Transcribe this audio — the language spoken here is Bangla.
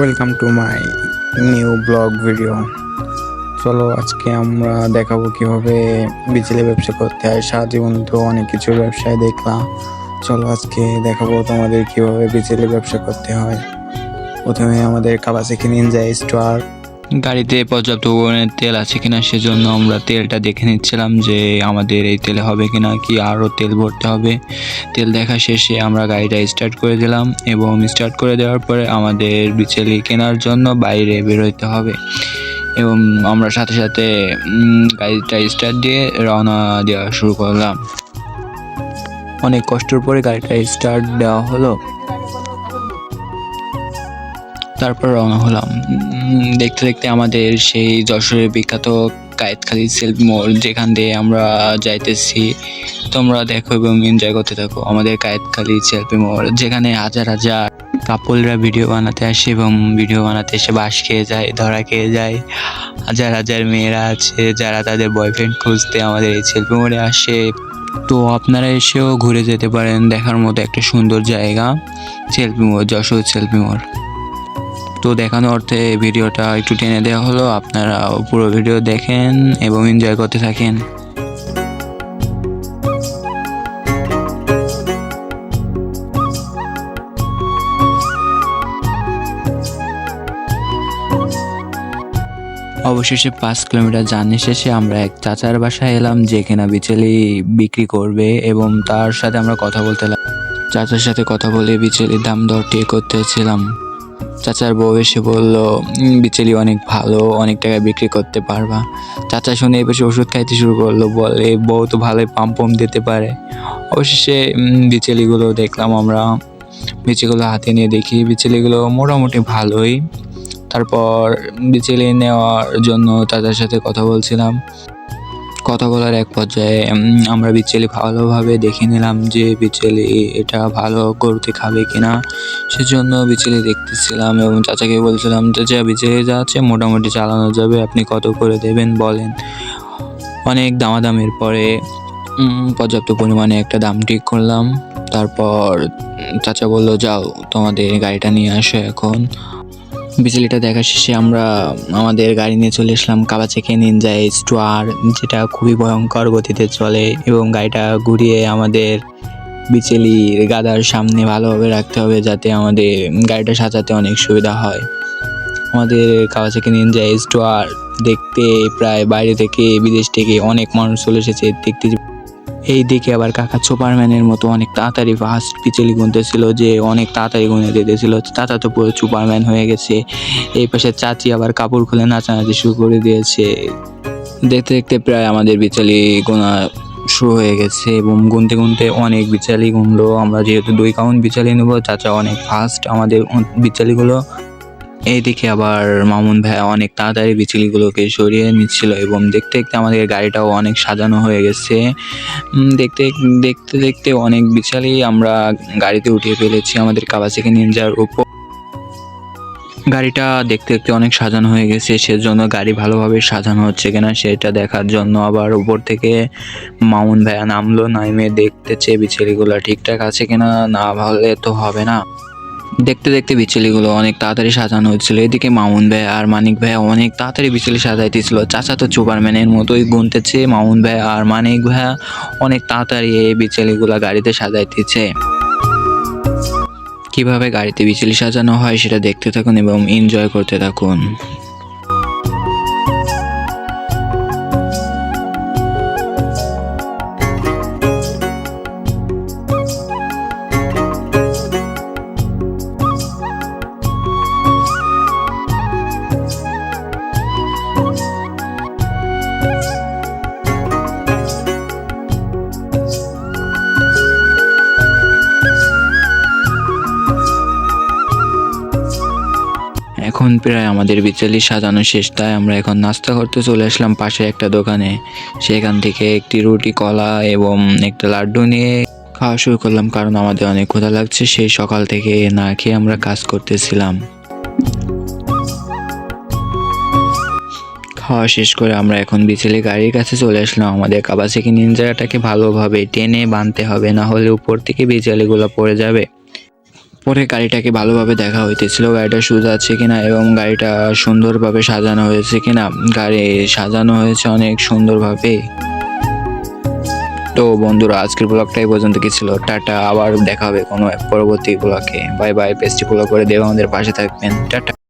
Welcome to my new blog video চলো, আজকে আমরা দেখাবো কীভাবে বিচেলে ব্যবসা করতে হয়। সারা জীবন তো অনেক কিছু ব্যবসায় দেখলাম। চলো, আজকে দেখাবো তোমাদের কীভাবে বিচেলে ব্যবসা করতে হয়। প্রথমে আমাদের কাবাসিকি নিনজা স্টোয়ার গাড়িতে পর্যাপ্ত পরিমাণে তেল আছে কিনা সেজন্য আমরা তেলটা দেখে নিচ্ছিলাম যে আমাদের এই তেলে হবে কিনা, কি আরও তেল ভরতে হবে। তেল দেখা শেষে আমরা গাড়িটা স্টার্ট করে দিলাম এবং স্টার্ট করে দেওয়ার পরে আমাদের বিচেলি কেনার জন্য বাইরে বেরোতে হবে। এবং আমরা সাথে সাথে গাড়িটা স্টার্ট দিয়ে রওনা দেওয়া শুরু করলাম। অনেক কষ্টের পরে গাড়িটা স্টার্ট দেওয়া হলো। তারপর রওনা হলাম। দেখতে দেখতে আমাদের সেই যশোরের বিখ্যাত কায়েতখালী সেলফ মোড়, যেখান দিয়ে আমরা যাইতেছি। তোমরা দেখো এবং এনজয় করতে থাকো আমাদের কায়েতখালী সেলফি মোড়, যেখানে হাজার হাজার কাপলরা ভিডিও বানাতে আসে এবং ভিডিও বানাতে এসে বাস খেয়ে যায়, ধরা খেয়ে যায়। হাজার হাজার মেয়েরা আছে যারা তাদের বয়ফ্রেন্ড খুঁজতে আমাদের এই সেলফি মোড়ে আসে। তো আপনারা এসেও ঘুরে যেতে পারেন, দেখার মতো একটা সুন্দর জায়গা, সেলফি মোড়, যশোর সেলফি মোড়। তো দেখানোর অর্থে ভিডিওটা একটু টেনে দেওয়া হলো। আপনারা পুরো ভিডিও দেখেন এবং এনজয় করতে থাকেন। অবশেষে পাঁচ কিলোমিটার জার্নি শেষে আমরা এক চাচার বাসায় এলাম, যে কিনা বিচেলি বিক্রি করবে এবং তার সাথে আমরা কথা বলতে চাচার সাথে কথা বলে বিচেলির দাম দর ঠিক করতেছিলাম। চাচার বউ এসে বলল "উম, বিচেলি অনেক ভালো অনেক টাকায় বিক্রি করতে পারবা। চাচা শুনে এবার ওষুধ খাইতে শুরু করল বলে বউ তো ভালোই পাম্প দিতে পারে। অবশেষে বিচেলিগুলো দেখলাম আমরা। বিচেলিগুলো হাতে নিয়ে দেখি বিচেলিগুলো মোটামুটি ভালোই। তারপর বিচেলি নেওয়ার জন্য চাচার সাথে কথা বলছিলাম। কথা বলার এক পর্যায়ে আমরা বিচেলি ভালোভাবে দেখে নিলাম যে বিচেলি এটা ভালো গরুতে খাবে কিনা। সেজন্য বিচেলি দেখতেছিলাম এবং চাচাকে বলছিলাম, চাচা বিচেলি যা আছে মোটামুটি চালানো যাবে, আপনি কত করে দেবেন বলেন। অনেক দামাদামির পরে পর্যাপ্ত পরিমাণে একটা দাম ঠিক করলাম। তারপর চাচা বলল, যাও, তোমাদের গাড়িটা নিয়ে আসো এখন। বিচেলিটা দেখা শেষে আমরা আমাদের গাড়ি নিয়ে চলে আসলাম কাবাচেকে নিনজা স্টোয়ার, যেটা খুবই ভয়ঙ্কর গতিতে চলে এবং গাড়িটা ঘুরিয়ে আমাদের বিচেলির গাদার সামনে ভালোভাবে রাখতে হবে যাতে আমাদের গাড়িটা সাজাতে অনেক সুবিধা হয়। আমাদের কাওয়াসাকি নিনজা স্টোয়ার দেখতে প্রায় বাইরে থেকে বিদেশ থেকে অনেক মানুষ চলে এসেছে, দেখতে এই দিকে আবার কাকা সুপারম্যানের মতো অনেক তাড়াতাড়ি ফাস্ট পিচেলি গুনতেছিল যে অনেক তাড়াতাড়ি গুনে দিতেছিল। চাচা তো পুরো সুপারম্যান হয়ে গেছে। এই পাশে চাচি আবার কাপড় খুলে নাচানাচি শুরু করে দিয়েছে। দেখতে দেখতে প্রায় আমাদের বিচালি গোনা শুরু হয়ে গেছে এবং গুনতে গুনতে অনেক বিচালি গুনলো। আমরা যেহেতু দুই কাউন্ট বিচালি নেব, চাচা অনেক ফাস্ট আমাদের বিচালিগুলো এইদিকে আবার মামুন ভাই অনেক তাড়াতাড়ি বিচলিগুলোকে সরিয়ে নিচ্ছিল এবং দেখতে দেখতে আমাদের গাড়িটাও অনেক সাজানো হয়ে গেছে। দেখতে দেখতে দেখতে অনেক বিশালই আমরা গাড়িতে উঠিয়ে ফেলেছি আমাদের কাবাচিকে নিনজার উপর। গাড়িটা দেখতে দেখতে অনেক সাজানো হয়ে গেছে, সেজন্য গাড়ি ভালোভাবে সাজানো হচ্ছে কিনা সেটা দেখার জন্য আবার উপর থেকে মামুন ভাইয়া নামলো নামে দেখতেছে বিচেলিগুলো ঠিকঠাক আছে কিনা না হলে তো হবে না। দেখতে দেখতে বিচালিগুলো অনেক তাড়াতাড়ি সাজানো হচ্ছিল এদিকে মামুন ভাই আর মানিক ভাই অনেক তাড়াতাড়ি বিচালি সাজাইতেছিল। চাচা তো সুপারম্যানের মতোই গুনতেছে, মামুন ভাই আর মানিক ভাইয়া অনেক তাড়াতাড়ি এই বিচলিগুলো গাড়িতে সাজাইতেছে। কীভাবে গাড়িতে বিচালি সাজানো হয় সেটা দেখতে থাকুন এবং এনজয় করতে থাকুন। এখন প্রায় আমাদের বিচেলি সাজানো শেষ, তাই আমরা এখন নাস্তা করতে চলে আসলাম পাশে একটা দোকানে। সেখান থেকে একটি রুটি, কলা এবং একটা লাড্ডু নিয়ে খাওয়া শুরু করলাম কারণ আমাদের অনেক ক্ষুধা লাগছে, সেই সকাল থেকে না খেয়ে আমরা কাজ করতেছিলাম। খাওয়া শেষ করে আমরা এখন বিচেলি গাড়ির কাছে চলে আসলাম। আমাদের কাবাসিকি নিনজাটাকে ভালোভাবে টেনে বাঁধতে হবে, না হলে উপর থেকে বিচেলিগুলো পড়ে যাবে। পরে গাড়িটাকে ভালোভাবে দেখা হইতেছিল গাড়িটা সোজা আছে কিনা এবং গাড়িটা সুন্দরভাবে সাজানো হয়েছে কিনা। গাড়ি সাজানো হয়েছে অনেক সুন্দরভাবে। তো বন্ধুরা, আজকের ব্লগটাই পর্যন্ত কি ছিল? টাটা, আবার দেখা হবে কোনো পরবর্তী ব্লগে বাই বাই পেস্টি ফলো করে দেবে আমাদের পাশে থাকবেন। টাটা।